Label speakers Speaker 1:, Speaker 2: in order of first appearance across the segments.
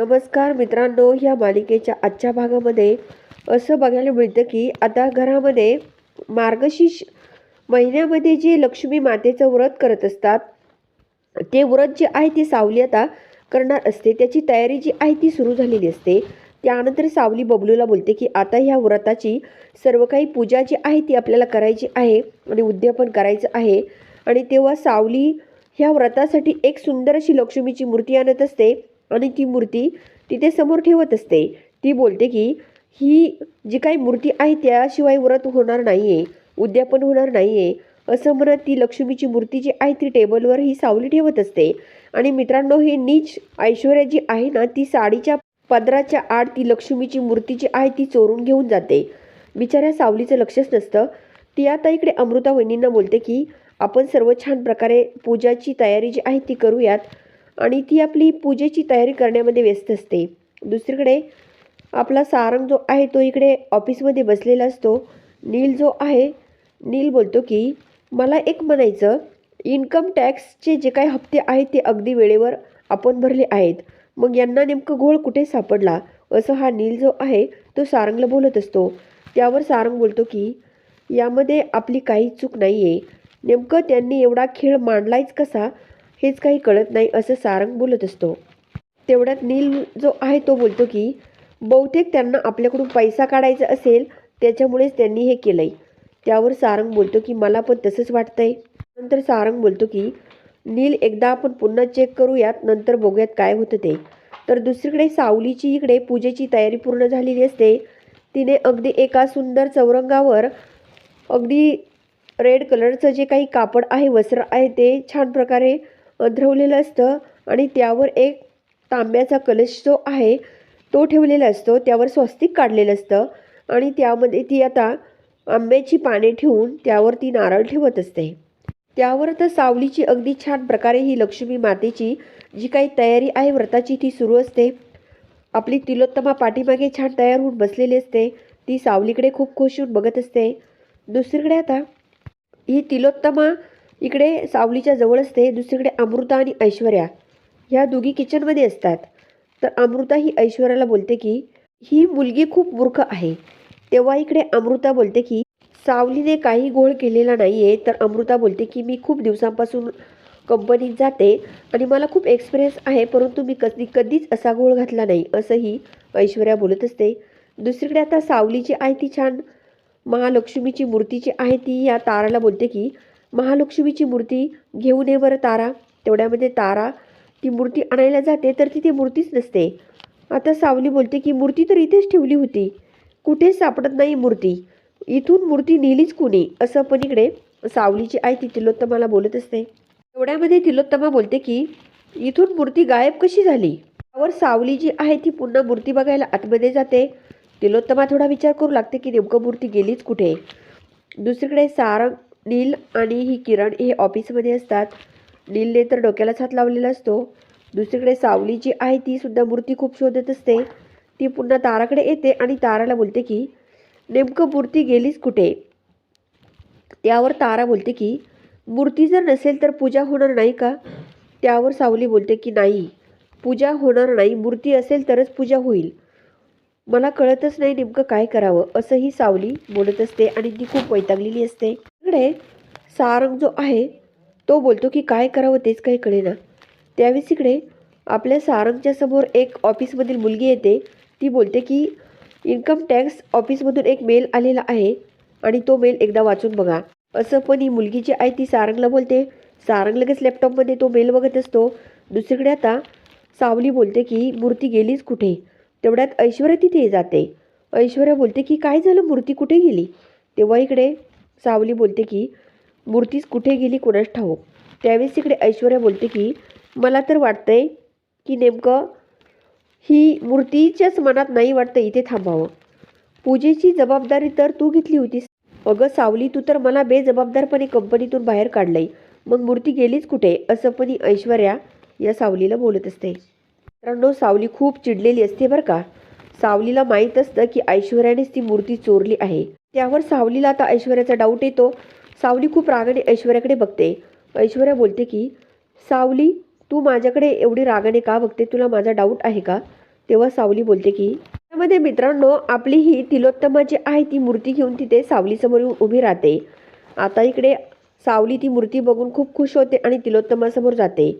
Speaker 1: नमस्कार मित्रांनो ह्या मालिकेच्या आजच्या भागामध्ये असं बघायला मिळतं की आता घरामध्ये मार्गशीर्ष महिन्यामध्ये जे लक्ष्मी मातेचं व्रत करत असतात ते व्रत जे आहे ते सावली आता करणार असते. त्याची तयारी जी आहे ती सुरू झालेली असते. त्यानंतर सावली बबलूला बोलते की आता ह्या व्रताची सर्व काही पूजा जी आहे ती आपल्याला करायची आहे आणि उद्यापन करायचं आहे. आणि तेव्हा सावली ह्या व्रतासाठी एक सुंदर अशी लक्ष्मीची मूर्ती आणत असते. आणि ती मूर्ती तिथे समोर ठेवत असते. ती बोलते की ही जी काही मूर्ती आहे त्याशिवाय व्रत होणार नाही आहे उद्यापन होणार नाही आहे असं म्हणत ती लक्ष्मीची मूर्ती जी आहे ती टेबलवर ही सावली ठेवत असते. आणि मित्रांनो ही नीच ऐश्वर्या जी आहे ना ती साडीच्या पदराच्या आड ती लक्ष्मीची मूर्ती जी आहे ती चोरून घेऊन जाते. बिचाऱ्या सावलीचं लक्षच नसतं. ती आता इकडे अमृता वहिनींना बोलते की आपण सर्व छान प्रकारे पूजाची तयारी जी आहे ती करूयात. आणि ती आपली पूजेची तयारी करण्यामध्ये व्यस्त असते. दुसरीकडे आपला सारंग जो आहे तो इकडे ऑफिसमध्ये बसलेला असतो. नील जो आहे नील बोलतो की मला एक म्हणायचं इन्कम टॅक्सचे जे काही हप्ते आहेत ते अगदी वेळेवर आपण भरले आहेत. मग यांना नेमकं घोळ कुठे सापडला? असं हा नील जो आहे तो सारंगला बोलत असतो. त्यावर सारंग बोलतो की यामध्ये आपली काही चूक नाही आहे नेमकं त्यांनी एवढा खेळ मांडलायच कसा? हेच काही कळत नाही असं सारंग बोलत असतो. तेवढ्यात नील जो आहे तो बोलतो की बहुतेक त्यांना आपल्याकडून पैसा काढायचा असेल त्याच्यामुळेच त्यांनी हे केलं आहे त्यावर सारंग बोलतो की मला पण तसंच वाटतंय. नंतर सारंग बोलतो की नील एकदा आपण पुन्हा चेक करूयात नंतर बघूयात काय होतं ते. तर दुसरीकडे सावलीची इकडे पूजेची तयारी पूर्ण झालेली असते. तिने अगदी एका सुंदर चौरंगावर अगदी रेड कलरचं जे काही कापड आहे वस्त्र आहे ते छान प्रकारे अंथरवलेलं असतं आणि त्यावर एक तांब्याचा कलश जो आहे तो ठेवलेला असतो. त्यावर स्वस्तिक काढलेलं असतं आणि त्यामध्ये ती आता आंब्याची पाने ठेवून त्यावर ती नारळ ठेवत असते. त्यावर तर सावलीची अगदी छान प्रकारे ही लक्ष्मी मातेची जी काही तयारी आहे व्रताची ती सुरू असते. आपली तिलोत्तमा पाठीमागे छान तयार होऊन बसलेली असते. ती सावलीकडे खूप खुश होऊन बघत असते. दुसरीकडे आता ही तिलोत्तमा इकडे सावलीच्या जवळ असते दुसरीकडे अमृता आणि ऐश्वर्या. ह्या दोघी किचनमध्ये असतात. तर अमृता ही ऐश्वर्याला बोलते की ही मुलगी खूप मूर्ख आहे. तेव्हा इकडे अमृता बोलते की सावलीने काही घोळ केलेला नाही आहे तर अमृता बोलते की मी खूप दिवसांपासून कंपनीत जाते आणि मला खूप एक्सपिरियन्स आहे परंतु मी कधी कधीच असा घोळ घातला नाही असंही ऐश्वर्या बोलत असते. दुसरीकडे आता सावलीची आहे ती छान महालक्ष्मीची मूर्ती जी आहे ती या ताराला बोलते की महालक्ष्मीची मूर्ती घेऊन ये बरं तारा. तेवढ्यामध्ये तारा ती मूर्ती आणायला जाते तर ती ती मूर्तीच नसते. आता सावली बोलते की मूर्ती तर इथेच ठेवली होती. कुठेच सापडत नाही मूर्ती? इथून मूर्ती नेलीच कुणी? असं पण इकडे सावलीची आई ती तिलोत्तमाला बोलत असते. तेवढ्यामध्ये तिलोत्तमा बोलते की इथून मूर्ती गायब कशी झाली? त्यावर सावली जी आहे ती पुन्हा मूर्ती बघायला आतमध्ये जाते. तिलोत्तमा थोडा विचार करू लागते की नेमकं मूर्ती गेलीच कुठे? दुसरीकडे सारंग नील आणि ही किरण हे ऑफिसमध्ये असतात. नीलने तर डोक्यालाच हात लावलेला असतो. दुसरीकडे सावली जी आहे ती सुद्धा मूर्ती खूप शोधत असते. ती पुन्हा ताराकडे येते आणि ताराला बोलते की नेमकं मूर्ती गेलीच कुठे? त्यावर तारा बोलते की मूर्ती जर नसेल तर पूजा होणार नाही का? त्यावर सावली बोलते की नाही. पूजा होणार नाही. मूर्ती असेल तरच पूजा होईल. मला कळतच नाही नेमकं काय करावं असंही सावली बोलत असते आणि ती खूप वैतागलेली असते. इकडे सारंग जो आहे तो बोलतो की काय करावं तेच काही कळेना. त्यावेळेस इकडे आपल्या सारंगच्या समोर एक ऑफिसमधील मुलगी येते. ती बोलते की इन्कम टॅक्स ऑफिसमधून एक मेल आलेला आहे आणि तो मेल एकदा वाचून बघा. असं पण ही मुलगी जी आहे ती सारंगला बोलते. सारंग लगेच लॅपटॉपमध्ये तो मेल बघत असतो. दुसरीकडे आता सावली बोलते की मूर्ती गेलीच कुठे? तेवढ्यात ऐश्वर्या तिथे जाते. ऐश्वर्या बोलते की काय झालं? मूर्ती कुठे गेली? तेव्हा इकडे सावली बोलते की मूर्तीच कुठे गेली कोणास ठाऊक त्यावेळेस तिकडे ऐश्वर्या बोलते की मला तर वाटतंय की नेमकं ही मूर्तीच्याच मनात नाही वाटतं इथे थांबावं. पूजेची जबाबदारी तर तू घेतली होतीस. अगं सावली तू तर मला बेजबाबदारपणे कंपनीतून बाहेर काढलंय. मग मूर्ती गेलीच कुठे असं पण ऐश्वर्या या सावलीला बोलत असते. मित्रांनो सावली खूप चिडलेली असते बरं का. सावलीला माहीत असतं की ऐश्वर्यानेच ती मूर्ती चोरली आहे. त्यावर सावलीला आता ऐश्वर्याचा डाऊट येतो. सावली खूप रागाने ऐश्वर्याकडे बघते. ऐश्वर्या बोलते की सावली तू माझ्याकडे एवढी रागाने का बघते? तुला माझा डाऊट आहे का? तेव्हा सावली बोलते की त्यामध्ये मित्रांनो आपली ही तिलोत्तमा जी आहे ती मूर्ती घेऊन तिथे सावलीसमोर उभी राहते. आता इकडे सावली ती मूर्ती बघून खूप खुश होते आणि तिलोत्तमासमोर जाते.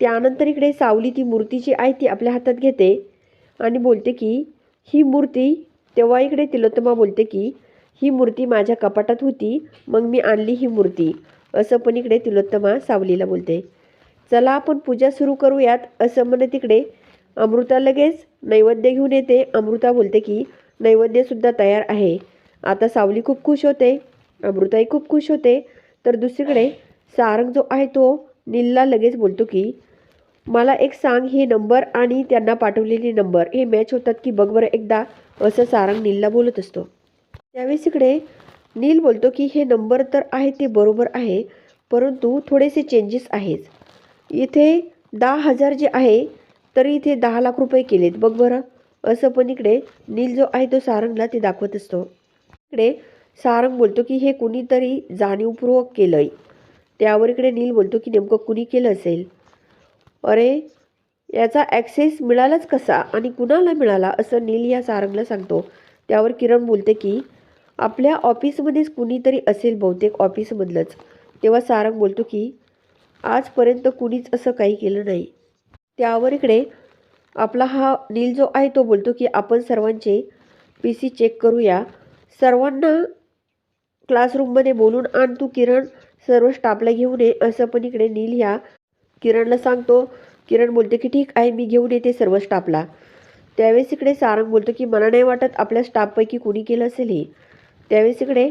Speaker 1: त्यानंतर इकडे सावली ती मूर्ती जी आहे ती आपल्या हातात घेते आणि बोलते की ही मूर्ती तेव्हा इकडे तिलोत्तमा बोलते की ही मूर्ती माझ्या कपाटात होती मग मी आणली ही मूर्ती. असं पण इकडे तिलोत्तमा सावलीला बोलते. चला आपण पूजा सुरू करूयात असं म्हणत तिकडे अमृता लगेच नैवेद्य घेऊन येते. अमृता बोलते की नैवेद्यसुद्धा तयार आहे. आता सावली खूप खुश होते. अमृताही खूप खुश होते. तर दुसरीकडे सारंग जो आहे तो नीलला लगेच बोलतो की मला एक सांग हे नंबर आणि त्यांना पाठवलेले नंबर हे मॅच होतात की बघ बरं एकदा असं सारंग नीलला बोलत असतो. त्यावेळेस इकडे नील बोलतो की हे नंबर तर आहे ते बरोबर आहे परंतु थोडेसे चेंजेस आहेत. इथे दहा हजार जे आहे तरी इथे दहा लाख रुपये केलेत. बघ बरं. असं पण इकडे नील जो आहे तो सारंगला ते दाखवत असतो. इकडे सारंग बोलतो की हे कुणीतरी जाणीवपूर्वक केलं आहे त्यावर इकडे नील बोलतो की नेमकं कुणी केलं असेल? अरे याचा ॲक्सेस मिळालाच कसा आणि कुणाला मिळाला? असं नील या सारंगला सांगतो. त्यावर किरण बोलते की आपल्या ऑफिसमध्येच कुणीतरी असेल बहुतेक ऑफिसमधलंच. तेव्हा सारंग बोलतो की आजपर्यंत कुणीच असं काही केलं नाही. त्यावर इकडे आपला हा नील जो आहे तो बोलतो की आपण सर्वांचे पी सी चेक करूया. सर्वांना क्लासरूममध्ये बोलून आण तू किरण सर्व स्टाफला घेऊन ये. असं पण इकडे नील ह्या किरणला सांगतो. किरण बोलते की ठीक आहे मी घेऊन येते सर्व स्टाफला. त्यावेळेस इकडे सारंग बोलतो की मला नाही वाटत आपल्या स्टाफपैकी कुणी केलं असेल हे. त्यावेळेस इकडे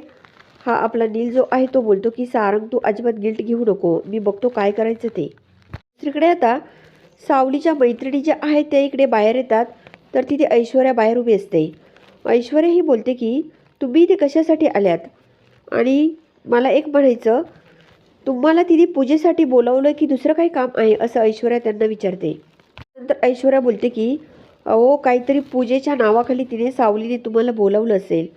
Speaker 1: हा आपला नील जो आहे तो बोलतो की सारंग तू अजिबात गिल्ट घेऊ नको. मी बघतो काय करायचं ते. दुसरीकडे आता सावलीच्या मैत्रिणी ज्या आहेत त्या इकडे बाहेर येतात. तर तिथे ऐश्वर्या बाहेर उभी असते. ऐश्वर्या ही बोलते की तुम्ही इथे कशासाठी आल्यात? आणि मला एक म्हणायचं तुम्हाला तिने पूजेसाठी बोलावलं की दुसरं काही काम आहे? असं ऐश्वर्या त्यांना विचारते. नंतर ऐश्वर्या बोलते की अहो काहीतरी पूजेच्या नावाखाली तिने सावलीने तुम्हाला बोलावलं असेल.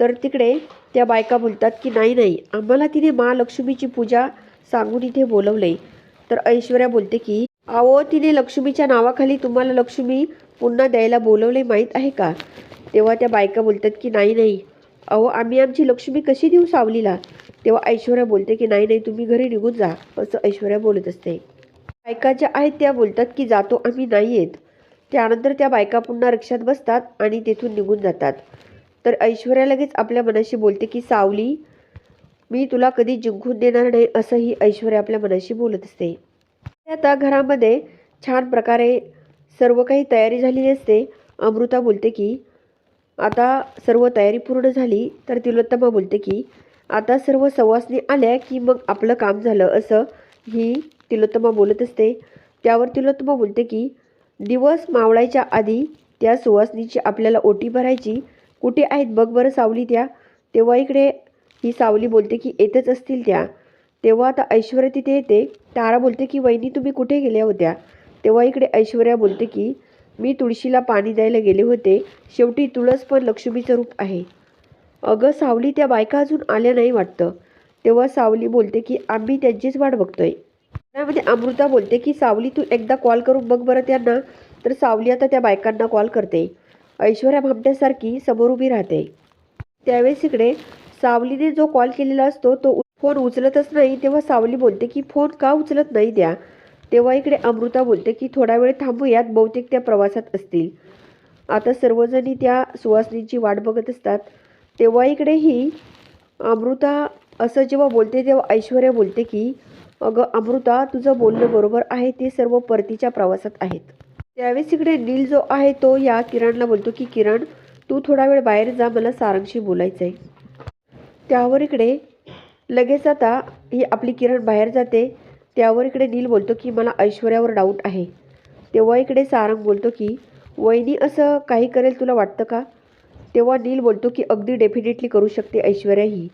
Speaker 1: तर तिकडे त्या बायका बोलतात की नाही नाही आम्हाला तिने महालक्ष्मीची पूजा सांगून इथे बोलवलं आहे तर ऐश्वर्या बोलते की अहो तिने लक्ष्मीच्या नावाखाली तुम्हाला लक्ष्मी पुन्हा द्यायला बोलवले माहीत आहे का? तेव्हा त्या बायका बोलतात की नाही नाही अहो आम्ही आमची लक्ष्मी कशी देऊ सावलीला? तेव्हा ऐश्वर्या बोलते की नाही नाही तुम्ही घरी निघून जा असं ऐश्वर्या बोलत असते. बायका ज्या आहेत त्या बोलतात की जातो आम्ही नाही येत. त्यानंतर त्या बायका पुन्हा रिक्षात बसतात आणि तेथून निघून जातात. तर ऐश्वर्या लगेच आपल्या मनाशी बोलते की सावली मी तुला कधी जिंकून देणार नाही असंही ऐश्वर्या आपल्या मनाशी बोलत असते. आता घरामध्ये छान प्रकारे सर्व काही तयारी झालेली असते. अमृता बोलते की आता सर्व तयारी पूर्ण झाली. तर तिलोत्तमा बोलते की आता सर्व सवासनी आल्या की मग आपलं काम झालं असं ही तिलोत्तमा बोलत असते. त्यावर तिलोत्तमा बोलते की दिवस मावळायच्या आधी त्या सुवासनीची आपल्याला ओटी भरायची कुठे आहेत? बघ बरं सावली त्या. तेव्हा इकडे ही सावली बोलते की येतच असतील त्या. तेव्हा आता ऐश्वर्या तिथे येते. तारा बोलते की वहिनी तुम्ही कुठे गेल्या होत्या? तेव्हा इकडे ऐश्वर्या बोलते की मी तुळशीला पाणी द्यायला गेले होते. शेवटी तुळस पण लक्ष्मीचं रूप आहे. अगं सावली त्या बायका अजून आल्या नाही वाटतं. तेव्हा सावली बोलते की आम्ही त्यांचीच वाट बघतोय. त्यामध्ये अमृता बोलते की सावली तू एकदा कॉल करून बघ बरं त्यांना. तर सावली आता त्या बायकांना कॉल करते. ऐश्वर्या भामट्यासारखी समोर उभी राहते. त्यावेळेस इकडे सावलीने जो कॉल केलेला असतो तो फोन उचलतच नाही. तेव्हा सावली बोलते की फोन का उचलत नाही द्या? तेव्हा इकडे अमृता बोलते की थोडा वेळ थांबूयात. बहुतेक त्या प्रवासात असतील. आता सर्वजणी त्या सुवासनीची वाट बघत असतात. तेव्हा इकडे ही अमृता असं जेव्हा बोलते तेव्हा ऐश्वर्या बोलते की अगं अमृता तुझं बोलणं बरोबर आहे. ते सर्व परतीच्या प्रवासात आहेत. त्यावेळेस इकडे नील जो आहे तो या किरणला बोलतो की किरण तू थोडा वेळ बाहेर जा मला सारंगशी बोलायचं आहे त्यावर इकडे लगेच आता ही आपली किरण बाहेर जाते. त्यावर इकडे नील बोलतो की मला ऐश्वर्यावर डाऊट आहे. तेव्हा इकडे सारंग बोलतो की वहिनी असं काही करेल तुला वाटतं का? तेव्हा नील बोलतो की अगदी डेफिनेटली करू शकते ऐश्वर्या ही.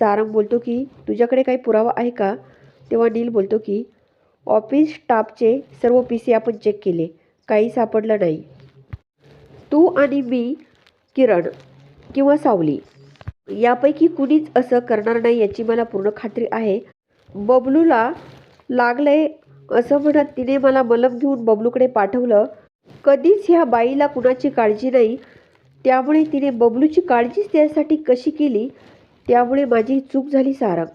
Speaker 1: सारंग बोलतो की तुझ्याकडे काही पुरावा आहे का? तेव्हा नील बोलतो की ऑफिस स्टाफचे सर्व पी सी आपण चेक केले. काही सापडलं नाही. तू आणि मी किरण किंवा सावली यापैकी कुणीच असं करणार नाही याची मला पूर्ण खात्री आहे. बबलूला लागलंय असं म्हणत तिने मला मलम घेऊन बबलूकडे पाठवलं. कधीच ह्या बाईला कुणाची काळजी नाही. त्यामुळे तिने बबलूची काळजीच त्यासाठी कशी केली? त्यामुळे माझी चूक झाली सारंग.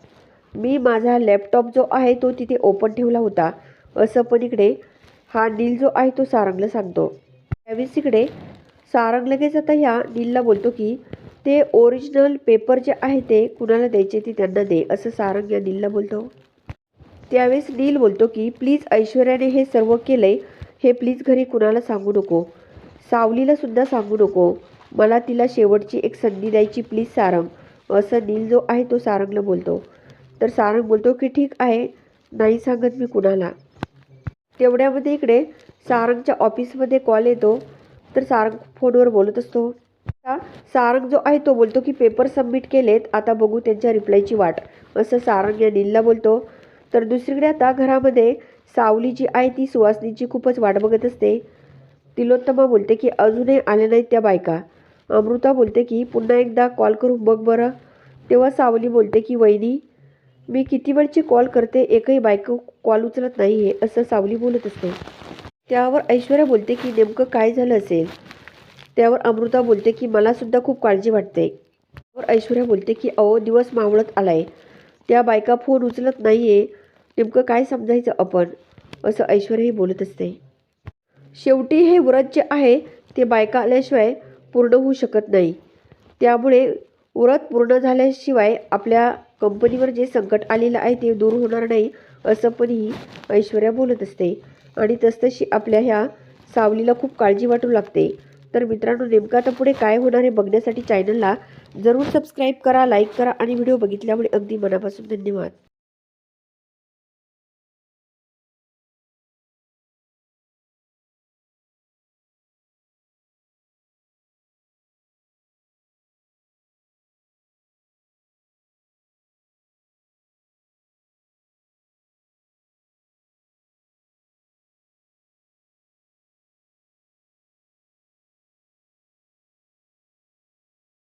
Speaker 1: मी माझा लॅपटॉप जो आहे तो तिथे ओपन ठेवला होता. असं पण इकडे हा नील जो आहे तो सारंगला सांगतो. त्यावेळेस इकडे सारंग लगेच आता ह्या नीलला बोलतो की ते ओरिजिनल पेपर जे आहे ते कुणाला द्यायचे ते त्यांना दे असं सारंग या नीलला बोलतो. त्यावेळेस नील बोलतो की प्लीज ऐश्वर्याने हे सर्व केलंय हे प्लीज घरी कुणाला सांगू नको. सावलीला सुद्धा सांगू नको. मला तिला शेवटची एक संधी द्यायची प्लीज सारंग. असं नील जो आहे तो सारंगला बोलतो. तर सारंग बोलतो की ठीक आहे नाही सांगत मी कुणाला. तेवढ्यामध्ये इकडे सारंगच्या ऑफिसमध्ये कॉल येतो. तर सारंग फोनवर बोलत असतो. सारंग जो आहे तो बोलतो की पेपर सबमिट केलेत आता बघू त्यांच्या रिप्लायची वाट. असं सारंग या नीलला बोलतो. तर दुसरीकडे आता घरामध्ये सावली जी आहे ती सुवासनीची खूपच वाट बघत असते. तिलोत्तमा बोलते की अजूनही आल्या नाहीत त्या बायका. अमृता बोलते की पुन्हा एकदा कॉल करून बघ बरं. तेव्हा सावली बोलते की वहिनी मी किती वेळची कॉल करते एकही बायको कॉल उचलत नाही आहे असं सावली बोलत असते. त्यावर ऐश्वर्या बोलते की नेमकं काय झालं असेल? त्यावर अमृता बोलते की मलासुद्धा खूप काळजी वाटते. त्यावर ऐश्वर्या बोलते की अहो दिवस मावळत आलाय. त्या बायका फोन उचलत नाही आहे नेमकं काय समजायचं आपण? असं ऐश्वर्याही बोलत असते. शेवटी हे व्रत जे आहे ते बायका आल्याशिवाय पूर्ण होऊ शकत नाही. त्यामुळे व्रत पूर्ण झाल्याशिवाय आपल्या कंपनीवर जे संकट आलेलं आहे ते दूर होणार नाही असं पण ही ऐश्वर्या बोलत असते. आणि तसतशी आपल्या ह्या सावलीला खूप काळजी वाटू लागते. तर मित्रांनो नेमकं आता पुढे काय होणार हे बघण्यासाठी चॅनलला जरूर सबस्क्राईब करा लाईक करा आणि व्हिडिओ बघितल्यामुळे अगदी मनापासून धन्यवाद.